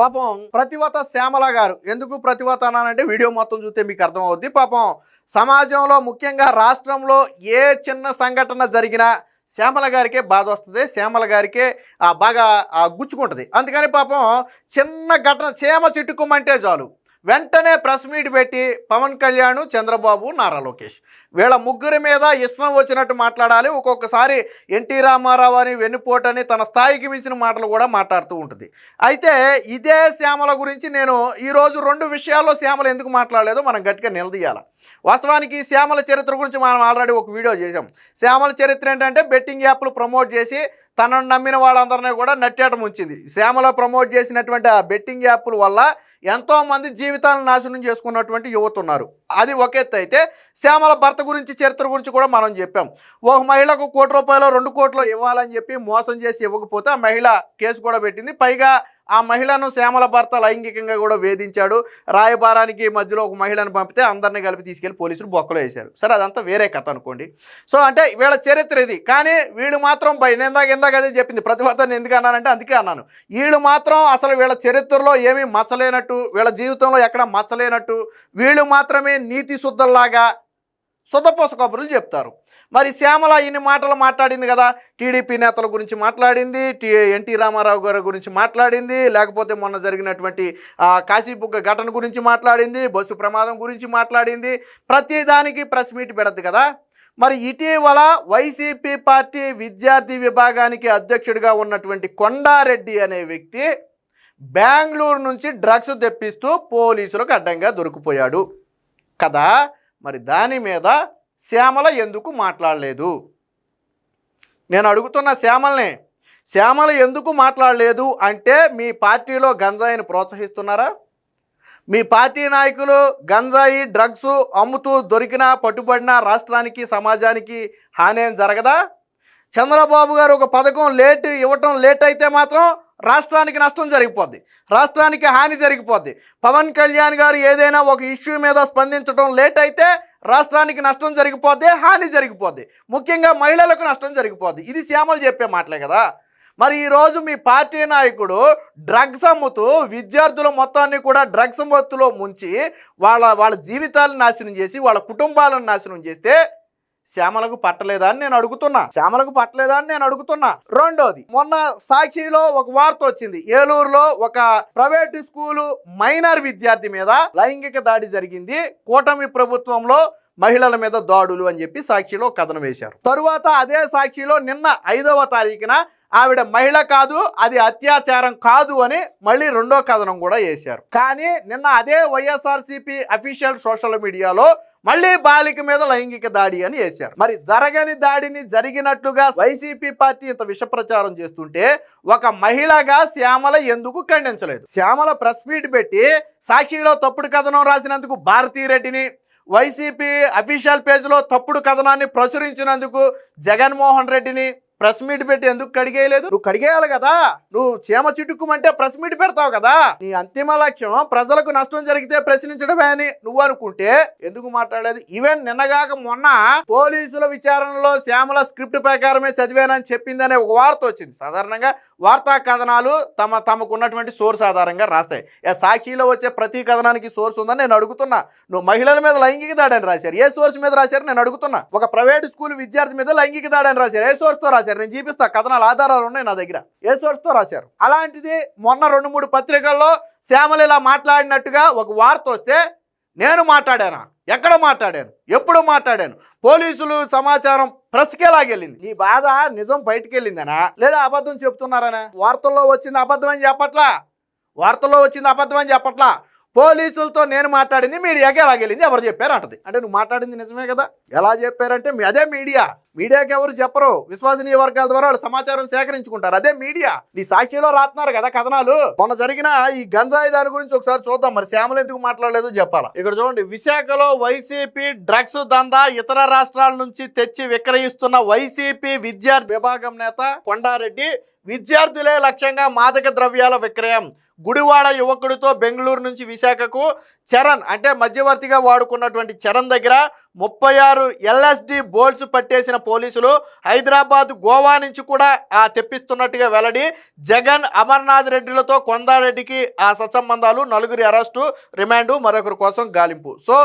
పాపం ప్రతివత శ్యామల గారు. ఎందుకు ప్రతివత అన్నానంటే వీడియో మొత్తం చూస్తే మీకు అర్థమవుద్ది. పాపం సమాజంలో ముఖ్యంగా రాష్ట్రంలో ఏ చిన్న సంఘటన జరిగినా శ్యామల గారికే బాధ వస్తుంది. శ్యామల గారికే బాగా గుచ్చుకుంటుంది. అందుకని పాపం చిన్న ఘటన చేమ చిట్టుకోమంటే చాలు. వెంటనే ప్రెస్ మీట్ పెట్టి పవన్ కళ్యాణ్ చంద్రబాబు నారా లోకేష్. వీళ్ళ ముగ్గురి మీద ఇష్టం వచ్చినట్టు మాట్లాడాలి. ఒక్కొక్కసారి ఎన్టీ రామారావు అని వెన్నుపోటని తన స్థాయికి మించిన మాటలు కూడా మాట్లాడుతూ ఉంటుంది. అయితే ఇదే శ్యామల గురించి నేను ఈరోజు రెండు విషయాల్లో శ్యామల ఎందుకు మాట్లాడలేదో మనం గట్టిగా నిలదీయాలి. వాస్తవానికి శ్యామల చరిత్ర గురించి మనం ఆల్రెడీ ఒక వీడియో చేసాం శ్యామల చరిత్ర ఏంటంటే బెట్టింగ్ యాప్లు ప్రమోట్ చేసి తనను నమ్మిన వాళ్ళందరినీ కూడా నట్టేట ముంచింది. శ్యామల ప్రమోట్ చేసినటువంటి ఆ బెట్టింగ్ యాప్ల వల్ల ఎంతోమంది జీవితాలను నాశనం చేసుకున్నటువంటి యువత ఉన్నారు. అది ఒక ఎత్తు అయితే శ్యామల భర్త గురించి చరిత్ర గురించి కూడా మనం చెప్పాం. ఒక మహిళకు కోటి రూపాయలు రెండు కోట్లు ఇవ్వాలని చెప్పి మోసం చేసి ఇవ్వకపోతే ఆ మహిళ కేసు కూడా పెట్టింది. పైగా ఆ మహిళను శ్యామల భర్త లైంగికంగా కూడా వేధించాడు. రాయబారానికి మధ్యలో ఒక మహిళను పంపితే అందరిని కలిపి తీసుకెళ్ళి పోలీసులు బొక్కలో వేశారు. సరే అదంతా వేరే కథ అనుకోండి. సో అంటే వీళ్ళ చరిత్ర ఇది. కానీ వీళ్ళు మాత్రం బై నేను ఇందాక ఇందాక అదే చెప్పింది. ప్రతిభతని ఎందుకు అన్నానంటే అందుకే అన్నాను. వీళ్ళు మాత్రం అసలు వీళ్ళ చరిత్రలో ఏమీ మచ్చలేనట్టు వీళ్ళ జీవితంలో ఎక్కడ మచ్చలేనట్టు వీళ్ళు మాత్రమే నీతి శుద్ధంలాగా శుద్ధపోస కబుర్లు చెప్తారు. మరి శ్యామల ఇన్ని మాటలు మాట్లాడింది కదా టీడీపీ నేతల గురించి మాట్లాడింది టీ ఎన్టీ రామారావు గారి గురించి మాట్లాడింది లేకపోతే మొన్న జరిగినటువంటి ఆ, కాశీబుగ్గ ఘటన గురించి మాట్లాడింది బస్సు ప్రమాదం గురించి మాట్లాడింది ప్రతిదానికి ప్రెస్ మీట్ పెడద్దు కదా. మరి ఇటీవల వైసీపీ పార్టీ విద్యార్థి విభాగానికి అధ్యక్షుడిగా ఉన్నటువంటి కొండారెడ్డి అనే వ్యక్తి బెంగళూరు నుంచి డ్రగ్స్ తెప్పిస్తూ పోలీసులకు అడ్డంగా దొరికిపోయాడు. కదా మరి దాని మీద శ్యామల ఎందుకు మాట్లాడలేదు? నేను అడుగుతున్న శ్యామల్ని శ్యామల ఎందుకు మాట్లాడలేదు అంటే మీ పార్టీలో గంజాయిని ప్రోత్సహిస్తున్నారా? మీ పార్టీ నాయకులు గంజాయి డ్రగ్స్ అమ్ముతూ దొరికినా పట్టుబడినా రాష్ట్రానికి సమాజానికి హాని జరగదా? చంద్రబాబు గారు ఒక పథకం లేట్ ఇవ్వటం లేట్ అయితే మాత్రం రాష్ట్రానికి నష్టం జరిగిపోద్ది. రాష్ట్రానికి హాని జరిగిపోద్ది. పవన్ కళ్యాణ్ గారు ఏదైనా ఒక ఇష్యూ మీద స్పందించడం లేట్ అయితే రాష్ట్రానికి నష్టం జరిగిపోద్ది హాని జరిగిపోద్ది. ముఖ్యంగా మహిళలకు నష్టం జరిగిపోద్ది. ఇది శ్యామలు చెప్పే మాటలే కదా. మరి ఈరోజు మీ పార్టీ నాయకుడు డ్రగ్స్ అమ్ముతూ విద్యార్థుల మొత్తాన్ని కూడా డ్రగ్స్ మత్తులో ముంచి వాళ్ళ వాళ్ళ జీవితాలను నాశనం చేసి వాళ్ళ కుటుంబాలను నాశనం చేస్తే శ్యామలకు పట్టలేదా అని నేను అడుగుతున్నా. శ్యామలకు పట్టలేదా అని నేను అడుగుతున్నా. రెండోది మొన్న సాక్షిలో ఒక వార్త వచ్చింది. ఏలూరులో ఒక ప్రైవేట్ స్కూలు మైనర్ విద్యార్థి మీద లైంగిక దాడి జరిగింది. కూటమి ప్రభుత్వంలో మహిళల మీద దాడులు అని చెప్పి సాక్షిలో కథనం వేశారు. తరువాత అదే సాక్షిలో నిన్న ఐదవ తారీఖున ఆవిడ మహిళ కాదు అది అత్యాచారం కాదు అని మళ్ళీ రెండో కథనం కూడా వేశారు. కానీ నిన్న అదే వైఎస్ఆర్సీపీ అఫీషియల్ సోషల్ మీడియాలో మళ్ళీ బాలిక మీద లైంగిక దాడి అని వేశారు. మరి జరగని దాడిని జరిగినట్లుగా వైసీపీ పార్టీ ఇంత విష ప్రచారం చేస్తుంటే ఒక మహిళగా శ్యామల ఎందుకు ఖండించలేదు? శ్యామల ప్రెస్ మీట్ పెట్టి సాక్షిలో తప్పుడు కథనం రాసినందుకు భారతీ రెడ్డిని వైసీపీ అఫీషియల్ పేజ్లో తప్పుడు కథనాన్ని ప్రచురించినందుకు జగన్మోహన్ రెడ్డిని ప్రెస్ మీట్ పెట్టి ఎందుకు కడిగేయలేదు? నువ్వు కడిగేయాలి కదా. నువ్వు చీమ చిటుక్కుమంటే ప్రెస్ మీట్ పెడతావు కదా. నీ అంతిమ లక్ష్యం ప్రజలకు నష్టం జరిగితే ప్రశ్నించడమే అని నువ్వు అనుకుంటే ఎందుకు మాట్లాడలేదు? ఈవెన్ నిన్నగాక మొన్న పోలీసుల విచారణలో శ్యామల స్క్రిప్ట్ ప్రకారమే చదివానని చెప్పిందనే ఒక వార్త వచ్చింది. సాధారణంగా వార్తా కథనాలు తమ తమకు ఉన్నటువంటి సోర్స్ ఆధారంగా రాస్తాయి. సాఖీలో సాక్షిలో వచ్చే ప్రతి కథనానికి సోర్స్ ఉందని నేను అడుగుతున్నా. నువ్వు మహిళల మీద లైంగిక దాడని రాశారు. ఏ సోర్స్ మీద రాశారు నేను అడుగుతున్నా. ఒక ప్రైవేట్ స్కూల్ విద్యార్థి మీద లైంగిక దాడని రాశారు. ఏ సోర్స్తో రాశారు? నేను చూపిస్తా. కథనాలు ఆధారాలు ఉన్నాయి నా దగ్గర. ఏ సోర్స్తో రాశారు. అలాంటిది మొన్న రెండు మూడు పత్రికల్లో శ్యామలు ఇలా మాట్లాడినట్టుగా ఒక వార్త వస్తే నేను మాట్లాడానా? ఎక్కడ మాట్లాడాను? ఎప్పుడు మాట్లాడాను? పోలీసులు సమాచారం ప్రెస్కే లాగెళ్ళింది నీ బాధ నిజం బయటికి వెళ్ళిందనా లేదా అబద్ధం చెప్తున్నారనా? వార్తల్లో వచ్చింది అబద్ధం అని చెప్పట్లా? వార్తల్లో వచ్చింది అబద్ధం అని చెప్పట్లా? పోలీసులతో నేను మాట్లాడింది మీడియాకి ఎలాగెళ్ళింది ఎవరు చెప్పారు అంటది. అంటే నువ్వు మాట్లాడింది నిజమే కదా? ఎలా చెప్పారంటే అదే మీడియా. మీడియాకి ఎవరు చెప్పరు. విశ్వసనీయ వర్గాల ద్వారా వాళ్ళు సమాచారం సేకరించుకుంటారు. అదే మీడియా. నీ సాక్షిలో రాస్తున్నారు కదా కథనాలు. మొన్న జరిగిన ఈ గంజాయి దాని గురించి ఒకసారి చూద్దాం. మరి శ్యామలు ఎందుకు మాట్లాడలేదు చెప్పాలా? ఇక్కడ చూడండి. విశాఖలో వైసీపీ డ్రగ్స్ దందా ఇతర రాష్ట్రాల నుంచి తెచ్చి విక్రయిస్తున్న వైసీపీ విద్యార్థి విభాగం నేత కొండారెడ్డి. విద్యార్థులే లక్ష్యంగా మాదక ద్రవ్యాల విక్రయం. గుడివాడ యువకుడితో బెంగళూరు నుంచి విశాఖకు చరణ్ అంటే మధ్యవర్తిగా వాడుకున్నటువంటి చరణ్ దగ్గర ముప్పై ఆరు ఎల్ఎస్డి బోల్స్ పట్టేసిన పోలీసులు హైదరాబాద్ గోవా నుంచి కూడా ఆ తెప్పిస్తున్నట్టుగా వెల్లడి. జగన్ అమర్నాథ్ రెడ్డిలతో కొందారెడ్డికి ఆ సత్సంబంధాలు నలుగురి అరెస్టు రిమాండు మరొకరి కోసం గాలింపు. సో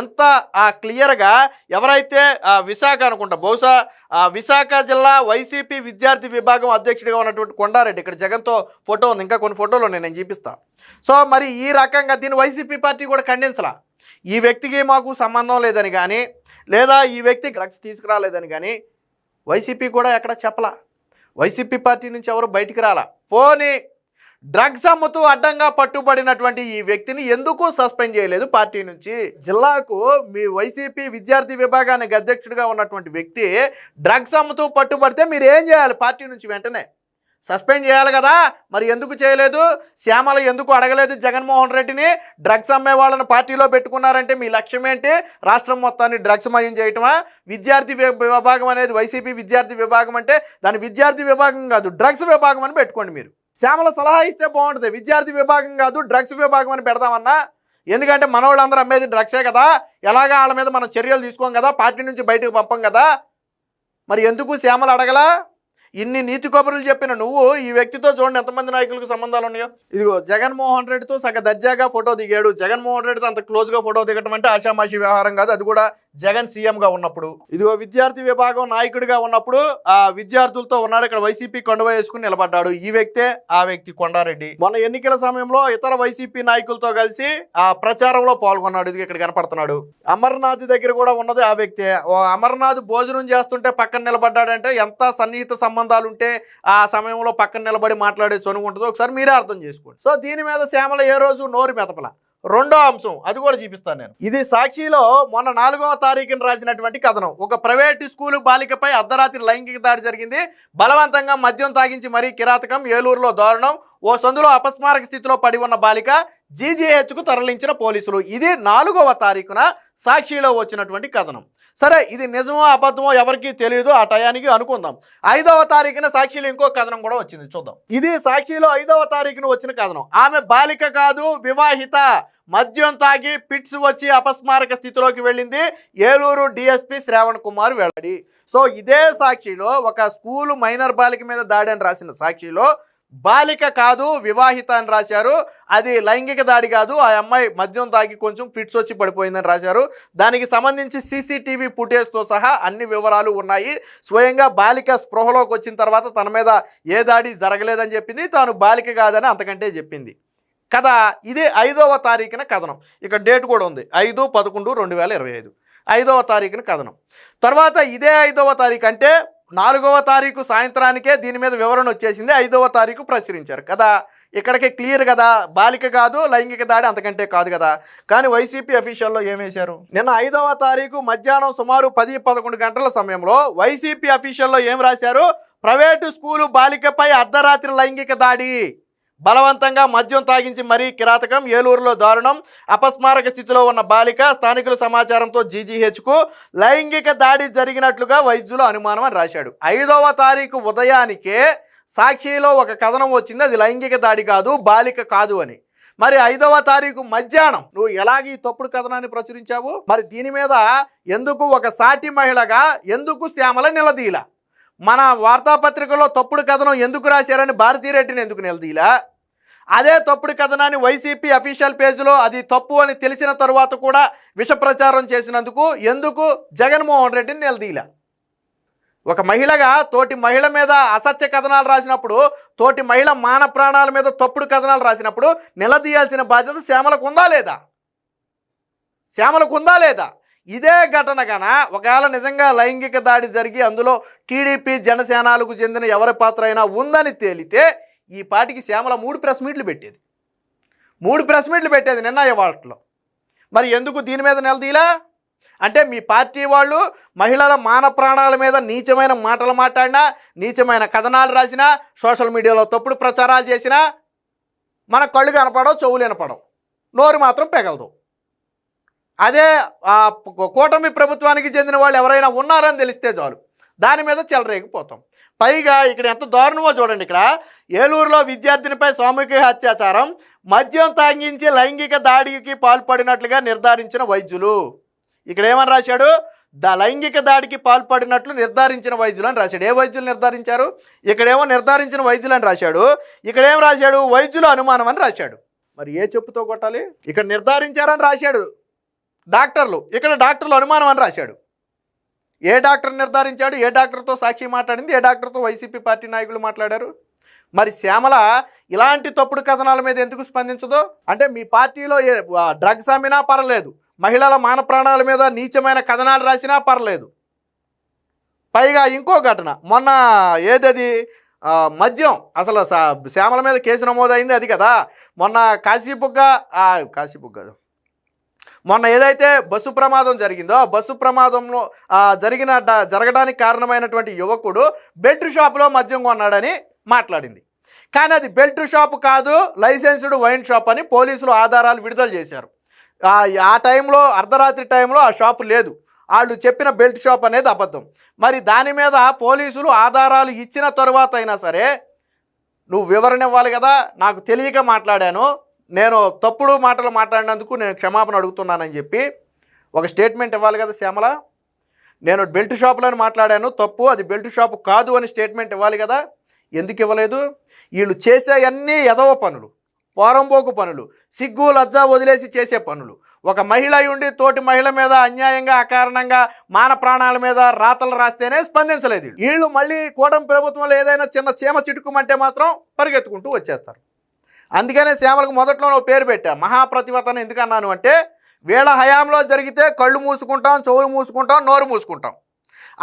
ఎంత ఆ క్లియర్గా ఎవరైతే విశాఖ అనుకుంటా బహుశా ఆ విశాఖ జిల్లా వైసీపీ విద్యార్థి విభాగం అధ్యక్షుడిగా ఉన్నటువంటి కొండారెడ్డి ఇక్కడ జగన్తో ఫోటో ఉంది. ఇంకా కొన్ని ఫోటోలు ఉన్నాయి నేను చూపిస్తాను సో మరి ఈ రకంగా దీన్ని వైసీపీ పార్టీ కూడా ఖండించలా? ఈ వ్యక్తికి మాకు సంబంధం లేదని కానీ లేదా ఈ వ్యక్తి డ్రగ్స్ తీసుకురాలేదని కానీ వైసీపీ కూడా ఎక్కడ చెప్పలా. వైసీపీ పార్టీ నుంచి ఎవరు బయటికి రాలా. పోనీ డ్రగ్స్ అమ్ముతూ అడ్డంగా పట్టుబడినటువంటి ఈ వ్యక్తిని ఎందుకు సస్పెండ్ చేయలేదు పార్టీ నుంచి? జిల్లాకు మీ వైసీపీ విద్యార్థి విభాగానికి అధ్యక్షుడిగా ఉన్నటువంటి వ్యక్తి డ్రగ్స్ అమ్ముతూ పట్టుబడితే మీరు ఏం చేయాలి పార్టీ నుంచి వెంటనే? సస్పెండ్ చేయాలి కదా. మరి ఎందుకు చేయలేదు? శ్యామల ఎందుకు అడగలేదు జగన్మోహన్ రెడ్డిని? డ్రగ్స్ అమ్మే వాళ్ళని పార్టీలో పెట్టుకున్నారంటే మీ లక్ష్యం ఏంటి? రాష్ట్రం మొత్తాన్ని డ్రగ్స్ మయం చేయటమా? విద్యార్థి విభాగం అనేది వైసీపీ విద్యార్థి విభాగం అంటే దాని విద్యార్థి విభాగం కాదు డ్రగ్స్ విభాగం అని పెట్టుకోండి మీరు. శ్యామల సలహా ఇస్తే బాగుంటుంది. విద్యార్థి విభాగం కాదు డ్రగ్స్ విభాగం అని పెడదామన్నా? ఎందుకంటే మనవాళ్ళందరూ అమ్మేది డ్రగ్సే కదా. ఎలాగా వాళ్ళ మీద మనం చర్యలు తీసుకోం కదా? పార్టీ నుంచి బయటకు పంపం కదా. మరి ఎందుకు శ్యామలు అడగలా? ఇన్ని నీతి కబుర్లు చెప్పిన నువ్వు ఈ వ్యక్తితో చూడండి ఎంతమంది నాయకులకు సంబంధాలు ఉన్నాయో. ఇదిగో జగన్మోహన్ రెడ్డితో సగ దర్జాగా ఫోటో దిగాడు. జగన్మోహన్ రెడ్డితో అంత క్లోజ్గా ఫోటో దిగటం అంటే ఆషామాషి వ్యవహారం కాదు. అది కూడా జగన్ సీఎంగా ఉన్నప్పుడు ఇదిగో విద్యార్థి విభాగం నాయకుడిగా ఉన్నప్పుడు ఆ విద్యార్థులతో ఉన్నాడు. ఇక్కడ వైసీపీ కొండవ వేసుకుని నిలబడ్డాడు. ఈ వ్యక్తే ఆ వ్యక్తి కొండారెడ్డి. మొన్న ఎన్నికల సమయంలో ఇతర వైసీపీ నాయకులతో కలిసి ఆ ప్రచారంలో పాల్గొన్నాడు. ఇది ఇక్కడ కనపడుతున్నాడు. అమర్నాథ్ దగ్గర కూడా ఉన్నది ఆ వ్యక్తే. అమర్నాథ్ భోజనం చేస్తుంటే పక్కన నిలబడ్డాడంటే ఎంత సన్నిహిత సంబంధాలు ఉంటే ఆ సమయంలో పక్కన నిలబడి మాట్లాడే చనువు ఉంటుందో ఒకసారి మీరే అర్థం చేసుకోండి. సో దీని మీద శ్యామల ఏ రోజు నోరు మెతపల రెండో అంశం అది కూడా చూపిస్తాను నేను. ఇది సాక్షిలో మొన్న నాలుగవ తారీఖున రాసినటువంటి కథనం. ఒక ప్రైవేటు స్కూలు బాలికపై అర్ధరాత్రి లైంగిక దాడి జరిగింది. బలవంతంగా మద్యం తాగించి మరీ కిరాతకం ఏలూరులో దారుణం. ఓ సందులో అపస్మారక స్థితిలో పడి ఉన్న బాలిక జీజీహెచ్కు తరలించిన పోలీసులు. ఇది నాలుగవ తారీఖున సాక్షిలో వచ్చినటువంటి కథనం. సరే ఇది నిజమో అబద్ధమో ఎవరికీ తెలియదు ఆ టయానికి అనుకుందాం. ఐదవ తారీఖున సాక్షిలో ఇంకో కథనం కూడా వచ్చింది. చూద్దాం. ఇది సాక్షిలో ఐదవ తారీఖున వచ్చిన కథనం. ఆమె బాలిక కాదు వివాహిత. మద్యం తాగి పిట్స్ వచ్చి అపస్మారక స్థితిలోకి వెళ్ళింది ఏలూరు డిఎస్పి శ్రావణ్ కుమార్ వెల్లడి. సో ఇదే సాక్షిలో ఒక స్కూలు మైనర్ బాలిక మీద దాడి అని రాసిన సాక్షిలో బాలిక కాదు వివాహిత అని రాశారు. అది లైంగిక దాడి కాదు. ఆ అమ్మాయి మద్యం తాగి కొంచెం ఫిట్స్ వచ్చి పడిపోయిందని రాశారు. దానికి సంబంధించి సీసీటీవీ ఫుటేజ్తో సహా అన్ని వివరాలు ఉన్నాయి. స్వయంగా బాలిక స్పృహలోకి వచ్చిన తర్వాత తన మీద ఏ దాడి జరగలేదని చెప్పింది. తాను బాలిక కాదని అంతకంటే చెప్పింది. కథ ఇదే ఐదవ తారీఖున కథనం. ఇక డేట్ కూడా ఉంది. ఐదు పదకొండు రెండు వేల ఇరవై ఐదు. ఐదవ తారీఖున కథనం. తర్వాత ఇదే ఐదవ తారీఖు అంటే నాలుగవ తారీఖు సాయంత్రానికే దీని మీద వివరణ వచ్చేసింది. ఐదవ తారీఖు ప్రచురించారు కదా. ఇక్కడికి క్లియర్ కదా. బాలిక కాదు లైంగిక దాడి అంతకంటే కాదు కదా. కానీ వైసీపీ అఫీషియల్లో ఏమేశారు నిన్న ఐదవ తారీఖు మధ్యాహ్నం సుమారు పది పదకొండు గంటల సమయంలో వైసీపీ అఫీషియల్లో ఏం రాశారు? ప్రైవేటు స్కూలు బాలికపై అర్ధరాత్రి లైంగిక దాడి. బలవంతంగా మద్యం తాగించి మరీ కిరాతకం. ఏలూరులో దారుణం. అపస్మారక స్థితిలో ఉన్న బాలిక స్థానికుల సమాచారంతో జీజీహెచ్కు లైంగిక దాడి జరిగినట్లుగా వైద్యులు అనుమానం అని రాశాడు. ఐదవ తారీఖు ఉదయానికే సాక్షిలో ఒక కథనం వచ్చింది. అది లైంగిక దాడి కాదు బాలిక కాదు అని. మరి ఐదవ తారీఖు మధ్యాహ్నం నువ్వు ఎలాగ ఈ తప్పుడు కథనాన్ని ప్రచురించావు? మరి దీని మీద ఎందుకు ఒక సాటి మహిళగా ఎందుకు శ్యామల నిలదీల? మన వార్తాపత్రికలో తప్పుడు కథనం ఎందుకు రాశారని భారతీరెడ్డిని ఎందుకు నిలదీలా? అదే తప్పుడు కథనాన్ని వైసీపీ అఫీషియల్ పేజీలో అది తప్పు అని తెలిసిన తరువాత కూడా విష ప్రచారం చేసినందుకు ఎందుకు జగన్మోహన్ రెడ్డిని నిలదీలా? ఒక మహిళగా తోటి మహిళ మీద అసత్య కథనాలు రాసినప్పుడు తోటి మహిళ మాన ప్రాణాల మీద తప్పుడు కథనాలు రాసినప్పుడు నిలదీయాల్సిన బాధ్యత శ్యామలకు ఉందా లేదా? శ్యామలకు ఉందా లేదా? ఇదే ఘటన గన ఒకవేళ నిజంగా లైంగిక దాడి జరిగి అందులో టీడీపీ జనసేనాలకు చెందిన ఎవరి పాత్ర అయినా ఉందని తేలితే ఈ పాటికి శ్యామల మూడు ప్రెస్ మీట్లు పెట్టేది. మూడు ప్రెస్ మీట్లు పెట్టేది నిన్న ఇవాళలో మరి ఎందుకు దీని మీద నిలదీలా అంటే మీ పార్టీ వాళ్ళు మహిళల మాన ప్రాణాల మీద నీచమైన మాటలు మాట్లాడినా నీచమైన కథనాలు రాసినా సోషల్ మీడియాలో తప్పుడు ప్రచారాలు చేసినా మన కళ్ళు కనపడవు చెవులు వినపడవు. నోరు మాత్రం పెగలదు. అదే కూటమి ప్రభుత్వానికి చెందిన వాళ్ళు ఎవరైనా ఉన్నారని తెలిస్తే చాలు. దాని మీద చెలరేగిపోతాం. పైగా ఇక్కడ ఎంత దారుణమో చూడండి ఇక్కడ. ఏలూరులో విద్యార్థినిపై సామూహిక అత్యాచారం మద్యం తాగించి లైంగిక దాడికి పాల్పడినట్లుగా నిర్ధారించిన వైద్యులు. ఇక్కడ ఏమని రాశాడు? ద లైంగిక దాడికి పాల్పడినట్లు నిర్ధారించిన వైద్యులు అని రాశాడు. ఏ వైద్యులు నిర్ధారించారు? ఇక్కడేమో నిర్ధారించిన వైద్యులు అని రాశాడు. ఇక్కడేం రాశాడు? వైద్యులు అనుమానం అని రాశాడు. మరి ఏ చెప్పుతో కొట్టాలి? ఇక్కడ నిర్ధారించారని రాశాడు. డాక్టర్లు. ఇక్కడ డాక్టర్లు అనుమానం అని రాశాడు. ఏ డాక్టర్ నిర్ధారించాడు? ఏ డాక్టర్తో సాక్షి మాట్లాడింది? ఏ డాక్టర్తో వైసీపీ పార్టీ నాయకులు మాట్లాడారు? మరి శ్యామల ఇలాంటి తప్పుడు కథనాల మీద ఎందుకు స్పందించదు? అంటే మీ పార్టీలో ఏ డ్రగ్స్ అమ్మినా పర్లేదు. మహిళల మాన ప్రాణాల మీద నీచమైన కథనాలు రాసినా పర్లేదు. పైగా ఇంకో ఘటన. మొన్న ఏదది? మద్యం. అసలు శ్యామల మీద కేసు నమోదైంది అది కదా. మొన్న కాశీబుగ్గ ఆ, కాశీబుగ్గ మొన్న ఏదైతే బస్సు ప్రమాదం జరిగిందో ఆ బస్సు ప్రమాదంలో జరిగిన జరగడానికి కారణమైనటువంటి యువకుడు బెల్ట్ షాపులో మద్యం కొన్నాడని మాట్లాడింది. కానీ అది బెల్ట్ షాప్ కాదు లైసెన్స్డ్ వైన్ షాప్ అని పోలీసులు ఆధారాలు విడుదల చేశారు. ఆ ఆ టైంలో అర్ధరాత్రి టైంలో ఆ షాపు లేదు. వాళ్ళు చెప్పిన బెల్ట్ షాప్ అనేది అబద్ధం. మరి దాని మీద పోలీసులు ఆధారాలు ఇచ్చిన తరువాత అయినా సరే నువ్వు వివరణ ఇవ్వాలి కదా నాకు తెలియక మాట్లాడాను నేను తప్పుడు మాటలు మాట్లాడినందుకు నేను క్షమాపణ అడుగుతున్నానని చెప్పి ఒక స్టేట్మెంట్ ఇవ్వాలి కదా శ్యామల. నేను బెల్ట్ షాపులను మాట్లాడాను తప్పు అది బెల్ట్ షాపు కాదు అని స్టేట్మెంట్ ఇవ్వాలి కదా. ఎందుకు ఇవ్వలేదు? వీళ్ళు చేసే అన్నీ ఎదవ పనులు పోరంబోకు పనులు సిగ్గు లజ్జ వదిలేసి చేసే పనులు. ఒక మహిళ ఉండి తోటి మహిళ మీద అన్యాయంగా అకారణంగా మాన ప్రాణాల మీద రాతలు రాస్తేనే స్పందించలేదు వీళ్ళు. వీళ్ళు మళ్ళీ కూటమి ప్రభుత్వంలో ఏదైనా చిన్న చీమ చిటుకుమంటే మాత్రం పరిగెత్తుకుంటూ వచ్చేస్తారు. అందుకనే శ్యామలకు మొదట్లో నువ్వు పేరు పెట్టా. మహాప్రతివతను ఎందుకన్నాను అంటే వీళ్ళ హయాంలో జరిగితే కళ్ళు మూసుకుంటాం చెవులు మూసుకుంటాం నోరు మూసుకుంటాం.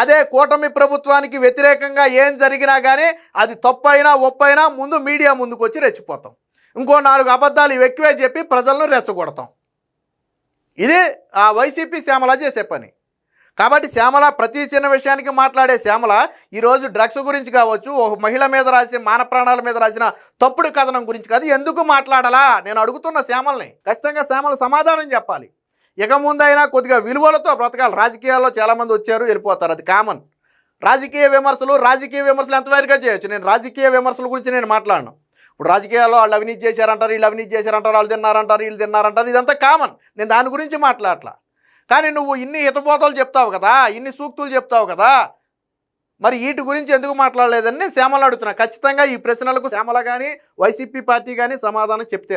అదే కూటమి ప్రభుత్వానికి వ్యతిరేకంగా ఏం జరిగినా కానీ అది తప్పైనా ఒప్పైనా ముందు మీడియా ముందుకు వచ్చి రెచ్చిపోతాం. ఇంకో నాలుగు అబద్ధాలు ఇవి ఎక్కువే చెప్పి ప్రజలను రెచ్చగొడతాం. ఇది ఆ వైసీపీ శ్యామల చేసే పని. కాబట్టి శ్యామల ప్రతి చిన్న విషయానికి మాట్లాడే శ్యామల ఈరోజు డ్రగ్స్ గురించి కావచ్చు ఒక మహిళ మీద రాసిన మాన ప్రాణాల మీద రాసిన తప్పుడు కథనం గురించి కాదు ఎందుకు మాట్లాడాలా? నేను అడుగుతున్న శ్యామల్ని. ఖచ్చితంగా శ్యామల సమాధానం చెప్పాలి. ఇక ముందైనా కొద్దిగా విలువలతో బ్రతకాలి. రాజకీయాల్లో చాలామంది వచ్చారు వెళ్ళిపోతారు. అది కామన్. రాజకీయ విమర్శలు రాజకీయ విమర్శలు ఎంతవరకు చేయొచ్చు? నేను రాజకీయ విమర్శల గురించి నేను మాట్లాడను. ఇప్పుడు రాజకీయాల్లో వాళ్ళు అవినీతి చేశారంటారు వీళ్ళు అవినీతి చేశారంటారు వాళ్ళు తిన్నారంటారు వీళ్ళు తిన్నారంటారు ఇదంతా కామన్. నేను దాని గురించి మాట్లాడలా కానీ నువ్వు ఇన్ని హితబోధలు చెప్తావు కదా ఇన్ని సూక్తులు చెప్తావు కదా మరి వీటి గురించి ఎందుకు మాట్లాడలేదని శ్యామలు అడుగుతున్నా ఖచ్చితంగా ఈ ప్రశ్నలకు శ్యామల కానీ వైసీపీ పార్టీ కానీ సమాధానం చెప్తే